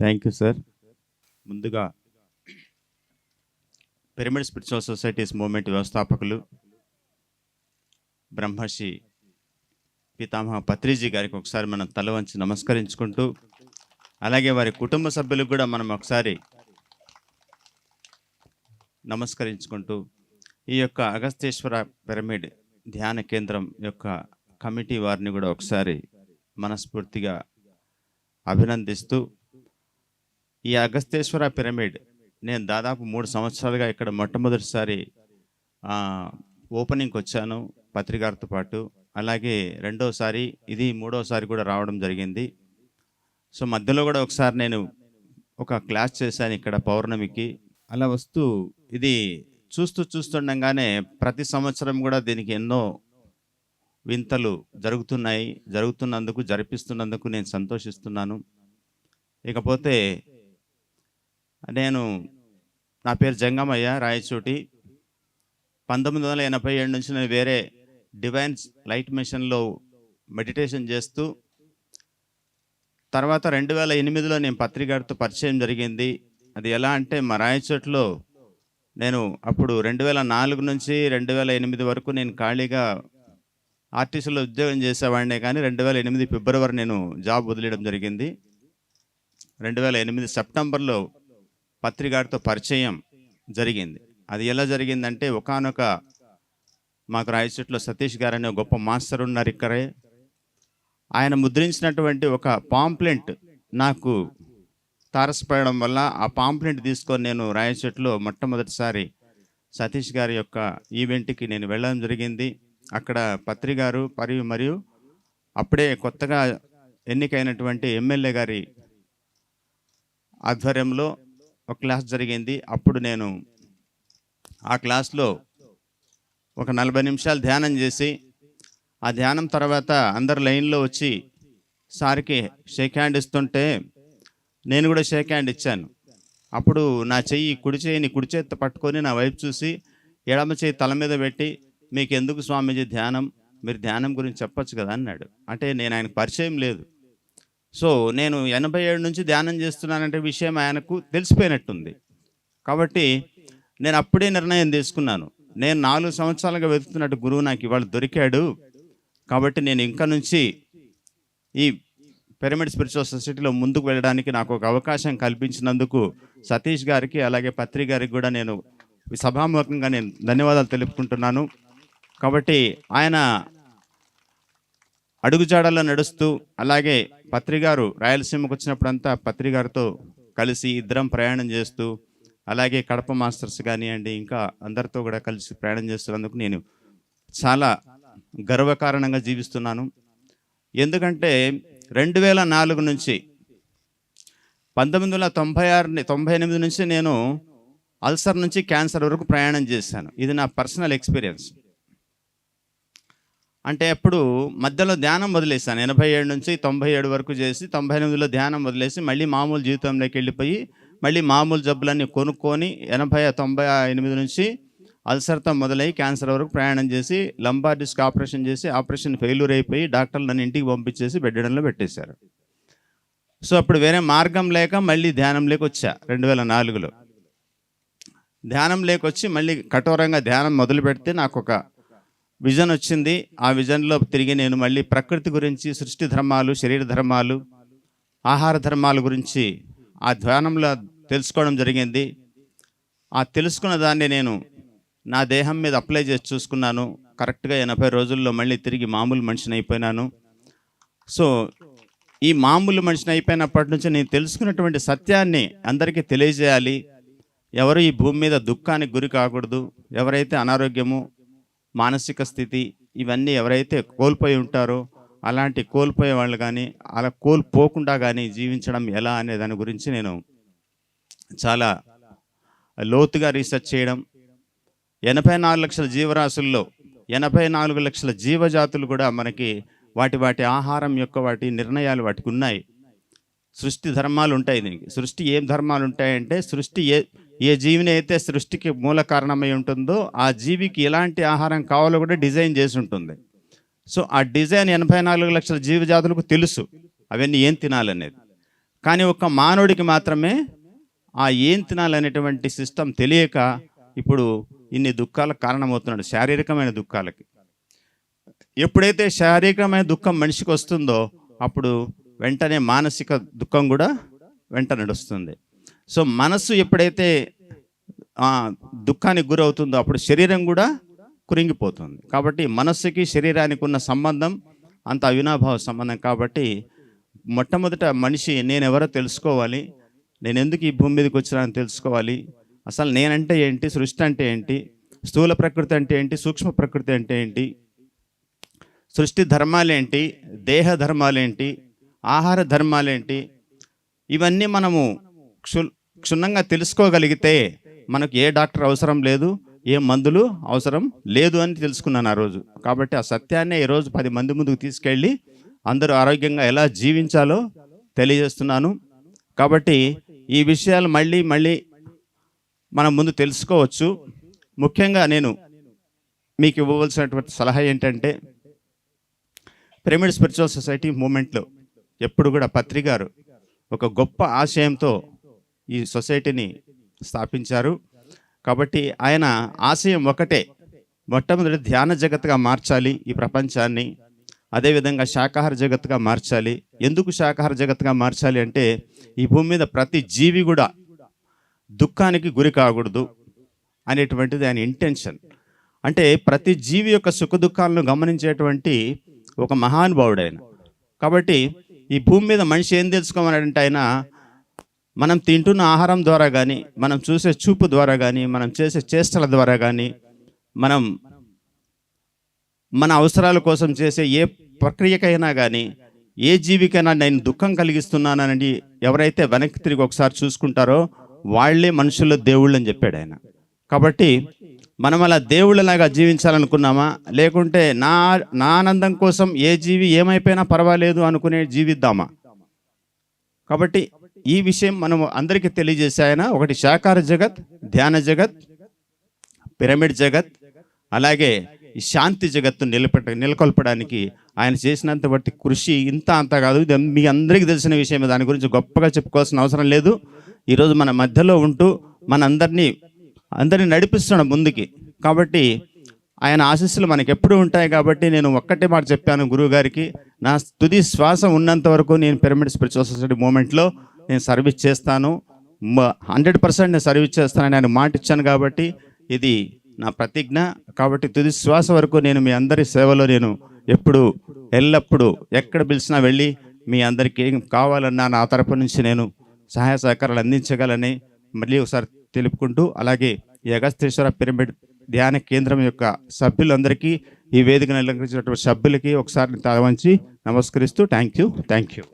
Thank you sir ముందుగా pyramid spiritual societies movement వ్యవస్థాపకులు బ్రహ్మర్షి పితామహ పత్రిజీ గారికి ఒకసారి మనం తల వంచి నమస్కరించుకుంటూ అలాగే వారి కుటుంబ సభ్యులకు కూడా మనం ఒకసారి నమస్కరించుకుంటూ ఈ యొక్క అగస్తేశ్వర పిరమిడ్ ధ్యాన కేంద్రం యొక్క కమిటీ వారిని కూడా ఒకసారి మనస్ఫూర్తిగా అభినందిస్తూ ఈ అగస్తేశ్వర పిరమిడ్ నేను దాదాపు మూడు సంవత్సరాలుగా ఇక్కడ మొట్టమొదటిసారి ఓపెనింగ్కి వచ్చాను పత్రికారితో పాటు. అలాగే రెండోసారి ఇది మూడోసారి కూడా రావడం జరిగింది. సో మధ్యలో కూడా ఒకసారి నేను ఒక క్లాస్ చేశాను ఇక్కడ పౌర్ణమికి. అలా వస్తూ ఇది చూస్తూ చూస్తుండగానే ప్రతి సంవత్సరం కూడా దీనికి ఎన్నో వింతలు జరుగుతున్నాయి. జరుగుతున్నందుకు జరిపిస్తున్నందుకు నేను సంతోషిస్తున్నాను. ఇకపోతే నేను నా పేరు జంగమయ్య రాయచోటి. పంతొమ్మిది వందల ఎనభై ఏడు నుంచి నేను వేరే డివైన్ లైట్ మిషన్లో మెడిటేషన్ చేస్తూ తర్వాత రెండు వేల ఎనిమిదిలో నేను పత్రికారితో పరిచయం జరిగింది. అది ఎలా అంటే మా రాయచోట్లో నేను అప్పుడు రెండు వేల నాలుగు నుంచి రెండు వేల ఎనిమిది వరకు నేను ఖాళీగా ఆర్టీసీలో ఉద్యోగం చేసేవాడినే కానీ రెండు వేల ఎనిమిది ఫిబ్రవరి నేను జాబ్ వదిలేయడం జరిగింది. రెండు వేల ఎనిమిది సెప్టెంబర్లో పత్రికారితో పరిచయం జరిగింది. అది ఎలా జరిగిందంటే ఒకానొక మాకు రాయచోట్లో సతీష్ గారు అనే ఒక గొప్ప మాస్టర్ ఉన్నారు ఇక్కడే. ఆయన ముద్రించినటువంటి ఒక పాంప్లెంట్ నాకు తారసపడడం వల్ల ఆ పాంప్లెంట్ తీసుకొని నేను రాయచోట్లో మొట్టమొదటిసారి సతీష్ గారి యొక్క ఈవెంట్కి నేను వెళ్ళడం జరిగింది. అక్కడ పత్రి గారు మరియు మరియు అప్పుడే కొత్తగా ఎన్నికైనటువంటి ఎమ్మెల్యే గారి ఆధ్వర్యంలో ఒక క్లాస్ జరిగింది. అప్పుడు నేను ఆ క్లాస్లో ఒక నలభై నిమిషాలు ధ్యానం చేసి ఆ ధ్యానం తర్వాత అందరు లైన్లో వచ్చి సార్కి షేక్ హ్యాండ్ ఇస్తుంటే నేను కూడా షేక్ హ్యాండ్ ఇచ్చాను. అప్పుడు నా చెయ్యి కుడి చేయిని కుడి చేతి పట్టుకొని నా వైపు చూసి ఎడమ చేయి తల మీద పెట్టి మీకు ఎందుకు స్వామీజీ ధ్యానం? మీరు ధ్యానం గురించి చెప్పొచ్చు కదా అన్నాడు. అంటే నేను ఆయనకు పరిచయం లేదు. సో నేను ఎనభై ఏడు నుంచి ధ్యానం చేస్తున్నానంటే విషయం ఆయనకు తెలిసిపోయినట్టుంది. కాబట్టి నేను అప్పుడే నిర్ణయం తీసుకున్నాను. నేను నాలుగు సంవత్సరాలుగా వెతుకుతున్నట్టు గురువు నాకు ఇవాళ దొరికాడు. కాబట్టి నేను ఇంకా నుంచి ఈ పిరమిడ్ స్పిరిచువల్ సొసైటీలో ముందుకు వెళ్ళడానికి నాకు ఒక అవకాశం కల్పించినందుకు సతీష్ గారికి అలాగే పత్రి గారికి కూడా నేను సభాముఖంగా నేను ధన్యవాదాలు తెలుపుకుంటున్నాను. కాబట్టి ఆయన అడుగుజాడల్లో నడుస్తూ అలాగే పత్రిగారు రాయలసీమకు వచ్చినప్పుడంతా పత్రిగారితో కలిసి ఇద్దరం ప్రయాణం చేస్తూ అలాగే కడప మాస్టర్స్ కానివ్వండి ఇంకా అందరితో కూడా కలిసి ప్రయాణం చేస్తున్నందుకు నేను చాలా గర్వకారణంగా జీవిస్తున్నాను. ఎందుకంటే రెండు వేల నాలుగు నుంచి పంతొమ్మిది వందల తొంభై ఆరు తొంభై ఎనిమిది నుంచి నేను అల్సర్ నుంచి క్యాన్సర్ వరకు ప్రయాణం చేశాను. ఇది నా పర్సనల్ ఎక్స్పీరియన్స్. అంటే అప్పుడు మధ్యలో ధ్యానం వదిలేశాను. ఎనభై ఏడు నుంచి తొంభై ఏడు వరకు చేసి తొంభై ఎనిమిదిలో ధ్యానం వదిలేసి మళ్ళీ మామూలు జీవితంలోకి వెళ్ళిపోయి మళ్ళీ మామూలు జబ్బులన్నీ కొనుక్కొని ఎనభై తొంభై ఎనిమిది నుంచి అల్సర్తో మొదలై క్యాన్సర్ వరకు ప్రయాణం చేసి లంబార్ డిస్క్ ఆపరేషన్ చేసి ఆపరేషన్ ఫెయిల్యూర్ అయిపోయి డాక్టర్లు నన్ను ఇంటికి పంపించేసి బెడ్డడంలో పెట్టేశారు. సో అప్పుడు వేరే మార్గం లేక మళ్ళీ ధ్యానం లేక వచ్చా రెండు వేల నాలుగులో. ధ్యానం లేకొచ్చి మళ్ళీ కఠోరంగా ధ్యానం మొదలు పెడితే నాకు ఒక విజన్ వచ్చింది. ఆ విజన్లో తిరిగి నేను మళ్ళీ ప్రకృతి గురించి సృష్టి ధర్మాలు శరీర ధర్మాలు ఆహార ధర్మాల గురించి ఆ ధ్యానంలో తెలుసుకోవడం జరిగింది. ఆ తెలుసుకున్న దాన్ని నేను నా దేహం మీద అప్లై చేసి చూసుకున్నాను. కరెక్ట్గా ఎనభై రోజుల్లో మళ్ళీ తిరిగి మామూలు మనిషిని అయిపోయినాను. సో ఈ మామూలు మనిషిని అయిపోయినప్పటి నుంచి నేను తెలుసుకున్నటువంటి సత్యాన్ని అందరికీ తెలియజేయాలి. ఎవరు ఈ భూమి మీద దుఃఖానికి గురి కాకూడదు. ఎవరైతే అనారోగ్యము మానసిక స్థితి ఇవన్నీ ఎవరైతే కోల్పోయి ఉంటారో అలాంటి కోల్పోయే వాళ్ళు కానీ అలా కోల్పోకుండా కానీ జీవించడం ఎలా అనే దాని గురించి నేను చాలా లోతుగా రీసెర్చ్ చేయడం. ఎనభై నాలుగు లక్షల జీవరాశుల్లో ఎనభై నాలుగు లక్షల జీవజాతులు కూడా మనకి వాటి వాటి ఆహారం యొక్క వాటి నిర్ణయాలు వాటికి ఉన్నాయి. సృష్టి ధర్మాలు ఉంటాయి దీనికి. సృష్టి ఏం ధర్మాలు ఉంటాయంటే సృష్టి ఏ ఏ జీవిని అయితే సృష్టికి మూల కారణమై ఉంటుందో ఆ జీవికి ఎలాంటి ఆహారం కావాలో కూడా డిజైన్ చేసి ఉంటుంది సో ఆ డిజైన్ ఎనభై నాలుగు లక్షల జీవజాతులకు తెలుసు. అవన్నీ ఏం తినాలనేది. కానీ ఒక మానవుడికి మాత్రమే ఆ ఏం తినాలనేటువంటి సిస్టమ్ తెలియక ఇప్పుడు ఇన్ని దుఃఖాలకు కారణమవుతున్నాడు శారీరకమైన దుఃఖాలకి. ఎప్పుడైతే శారీరకమైన దుఃఖం మనిషికి వస్తుందో అప్పుడు వెంటనే మానసిక దుఃఖం కూడా వెంట నడుస్తుంది. సో మనస్సు ఎప్పుడైతే దుఃఖానికి గురవుతుందో అప్పుడు శరీరం కూడా కురింగిపోతుంది. కాబట్టి మనస్సుకి శరీరానికి ఉన్న సంబంధం అంత అవినాభావ సంబంధం. కాబట్టి మొట్టమొదట మనిషి నేను ఎవరో తెలుసుకోవాలి నేను ఎందుకు ఈ భూమి మీదకి వచ్చినానని తెలుసుకోవాలి. అసలు నేనంటే ఏంటి సృష్టి అంటే ఏంటి స్థూల ప్రకృతి అంటే ఏంటి సూక్ష్మ ప్రకృతి అంటే ఏంటి సృష్టి ధర్మాలేంటి దేహ ధర్మాలేంటి ఆహార ధర్మాలేంటి? ఇవన్నీ మనము క్షు క్షుణ్ణంగా తెలుసుకోగలిగితే మనకు ఏ డాక్టర్ అవసరం లేదు ఏ మందులు అవసరం లేదు అని తెలుసుకున్నాను ఆ రోజు. కాబట్టి ఆ సత్యాన్ని ఈరోజు పది మంది ముందుకు తీసుకెళ్ళి అందరూ ఆరోగ్యంగా ఎలా జీవించాలో తెలియజేస్తున్నాను. కాబట్టి ఈ విషయాలు మళ్ళీ మళ్ళీ మనం ముందు తెలుసుకోవచ్చు. ముఖ్యంగా నేను మీకు ఇవ్వవలసినటువంటి సలహా ఏంటంటే పిరమిడ్ స్పిరిచువల్ సొసైటీ మూమెంట్లో ఎప్పుడు కూడా పత్రి గారు ఒక గొప్ప ఆశయంతో ఈ సొసైటీని స్థాపించారు. కాబట్టి ఆయన ఆశయం ఒకటే మొట్టమొదటి ధ్యాన జగత్తుగా మార్చాలి ఈ ప్రపంచాన్ని అదేవిధంగా శాకాహార జగత్తుగా మార్చాలి. ఎందుకు శాకాహార జగత్తుగా మార్చాలి అంటే ఈ భూమి మీద ప్రతి జీవి కూడా దుఃఖానికి గురి కాకూడదు అనేటువంటిది ఆయన ఇంటెన్షన్. అంటే ప్రతి జీవి యొక్క సుఖ దుఃఖాలను గమనించేటువంటి ఒక మహానుభావుడు ఆయన. కాబట్టి ఈ భూమి మీద మనిషి ఏం తెలుసుకోమన్నాడంటే ఆయన మనం తింటున్న ఆహారం ద్వారా కానీ మనం చూసే చూపు ద్వారా కానీ మనం చేసే చేష్టల ద్వారా కానీ మనం మన అవసరాల కోసం చేసే ఏ ప్రక్రియకైనా కానీ ఏ జీవికైనా నేను దుఃఖం కలిగిస్తున్నానని ఎవరైతే వెనక్కి తిరిగి ఒకసారి చూసుకుంటారో వాళ్ళే మనుషుల్లో దేవుళ్ళు అని చెప్పాడు ఆయన. కాబట్టి మనం అలా దేవుళ్ళలాగా జీవించాలనుకున్నామా? లేకుంటే నా నా ఆనందం కోసం ఏ జీవి ఏమైపోయినా పర్వాలేదు అనుకునే జీవిద్దామా? కాబట్టి ఈ విషయం మనం అందరికీ తెలియజేసే ఆయన. ఒకటి శాకార జగత్ ధ్యాన జగత్ పిరమిడ్ జగత్ అలాగే ఈ శాంతి జగత్తు నిలబెట్ట నెలకొల్పడానికి ఆయన చేసినంత బట్టి కృషి ఇంత అంత కాదు. ఇది మీ అందరికీ తెలిసిన విషయమే. దాని గురించి గొప్పగా చెప్పుకోవాల్సిన అవసరం లేదు. ఈరోజు మన మధ్యలో ఉంటూ మన అందరిని నడిపిస్తున్నాడు ముందుకి. కాబట్టి ఆయన ఆశీస్సులు మనకి ఎప్పుడు ఉంటాయి కాబట్టి నేను ఒక్కటే మాట చెప్పాను గురువు గారికి నా తుది శ్వాస ఉన్నంత వరకు నేను పిరమిడ్ స్పిరిచువల్ సొసైటీ మూమెంట్లో నేను సర్వీస్ చేస్తాను. హండ్రెడ్ పర్సెంట్ నేను సర్వీస్ చేస్తానని ఆయన మాట ఇచ్చాను కాబట్టి ఇది నా ప్రతిజ్ఞ. కాబట్టి తుది శ్వాస వరకు నేను మీ అందరి సేవలో నేను ఎప్పుడు ఎల్లప్పుడూ ఎక్కడ పిలిచినా వెళ్ళి మీ అందరికీ ఏం కావాలన్నా నా తరపు నుంచి నేను సహాయ సహకారాలు అందించగలని మళ్ళీ ఒకసారి తెలుపుకుంటూ అలాగే ఈ అగస్తేశ్వర పిరమిడ్ ధ్యాన కేంద్రం యొక్క సభ్యులందరికీ ఈ వేదికను అలంకరించినటువంటి సభ్యులకి ఒకసారి తలవంచి నమస్కరిస్తూ థ్యాంక్ యూ థ్యాంక్ యూ